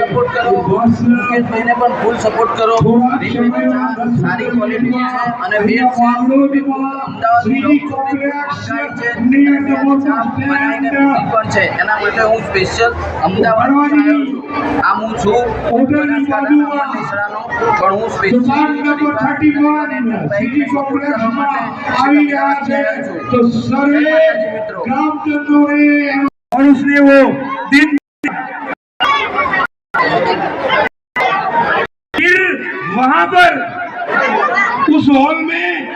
Support કરો. મુકેશભાઈને પણ full support કરો. સારી ક્વોલિટી છે અને બેસ્ટ છે. અમદાવાદની પણ છે. એના માટે હું સ્પેશિયલ અમદાવાદ આમ હું છું પણ હું સ્પેશિયલ આવી રહ્યા છે. वहां पर उस हॉल में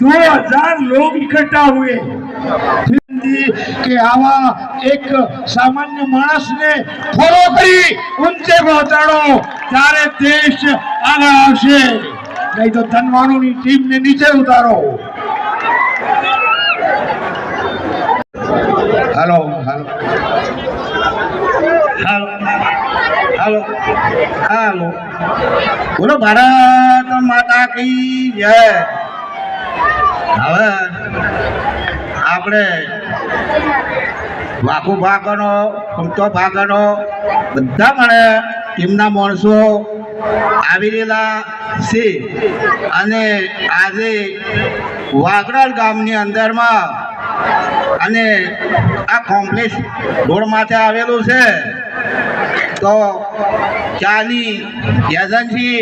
दो हजार लोग इकट्ठा हुए કે આવા એક સામાન્ય માણસને ફોલો કરી ઊંચે પહોંચાડો ત્યારે દેશ આગળ આવશે નહીં તો ધનવાનોની ટીમને નીચે ઉતારો હાલો હાલો હાલો હાલો. હાલો. બોલો, ભારત માતા કી જય. હવે આપણે વાકુ ભાગનો કમતો ભાગનો બધા મને ટીમના માણસો આવી રહેલા છે. અને આજે વાગડલ ગામની અંદરમાં અને આ કોમ્પ્લેક્ષ રોડ માથે આવેલું છે. તો ચાની એજન્સી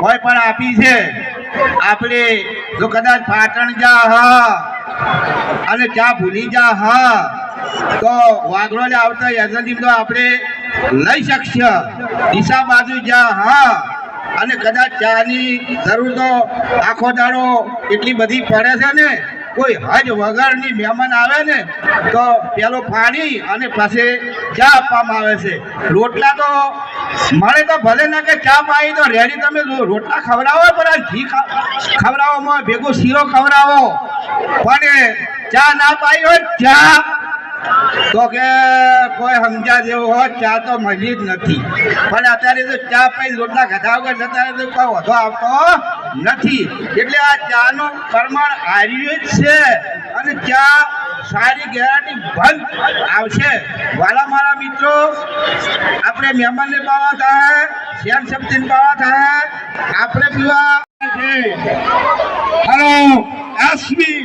કોઈ પણ આપી છે. આપણે જો કદાચ પાટણ જા હા અને ચા ભૂલી જા હા, તો વાગડોને આવતા એજન્સી તો આપણે લઈ શકશે. દિશા બાજુ જા હા અને કદાચ ચાની જરૂર તો આખો દાડો એટલી બધી પડે છે ને કોઈ હજ વગરની મહેમાન આવે ને, તો પેલો પાણી અને પછી ચા આપવામાં આવે છે. રોટલા તો મળે તો ભલે ના કે ચા પાઈ તો રેડી તમે રોટલા ખવડાવો પણ ઘી ખવડાવવામાં ભેગો શીરો ખવડાવો. પણ ચા ના પાઈ હોય ચા તો કે કોઈ સમજા જેવું હોય ચા તો મળી જ નથી. પણ અત્યારે તો ચા પછી રોટલા ખાધા વગર અત્યારે તો કોઈ વધો આવતો નથી. એટલે આ ચાનું પ્રમાણ આવ્યું જ છે અને ચા સારી ગેરંટી બંધ આવશે. વાલા મારા મિત્રો, આપણે મહેમાનને પાવા થાય શ્યાણ શક્તિ ને પાવા થાય, આપણે પીવા. હેલો એસબી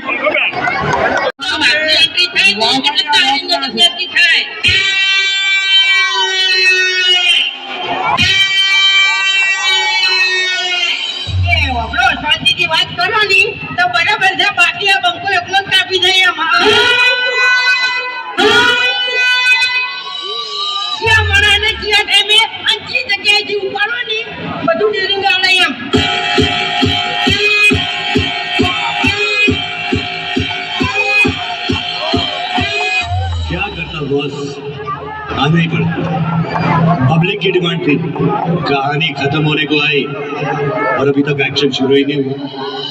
आना ही पड़ा पब्लिक की डिमांड थी कहानी खत्म होने को आई और अभी तक एक्शन शुरू ही नहीं हुआ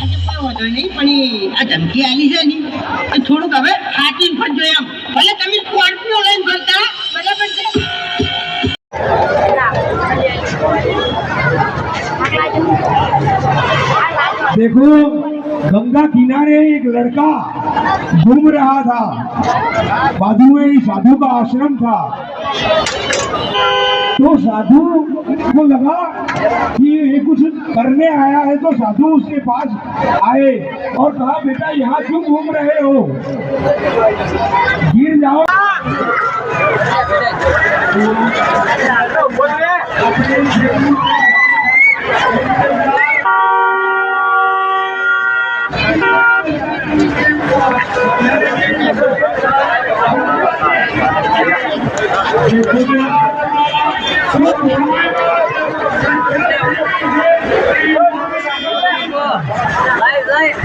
આજે કોઈ વાંધો નહીં પણ ઈ આ ધમકી આલી છે ને એ થોડુંક હવે હાચવીને ફરજો એમ ભલે તમે સ્કોર્પિયો લઈને देखो, गंगा किनारे एक लड़का घूम रहा था। बाजू में ही साधु का आश्रम था। तो साधु को लगा कि ये कुछ करने आया है तो साधु उसके पास आए और कहा, बेटा, यहाँ क्यों घूम रहे हो? गिर जाओ। अपने લાઈવ લાઈવ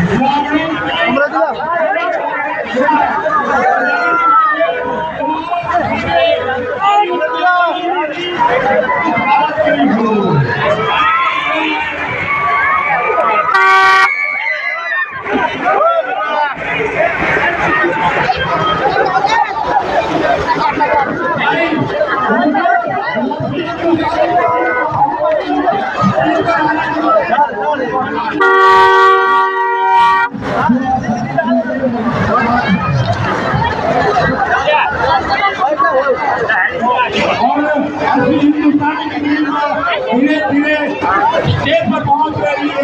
स्टेज पर पहुंच रही है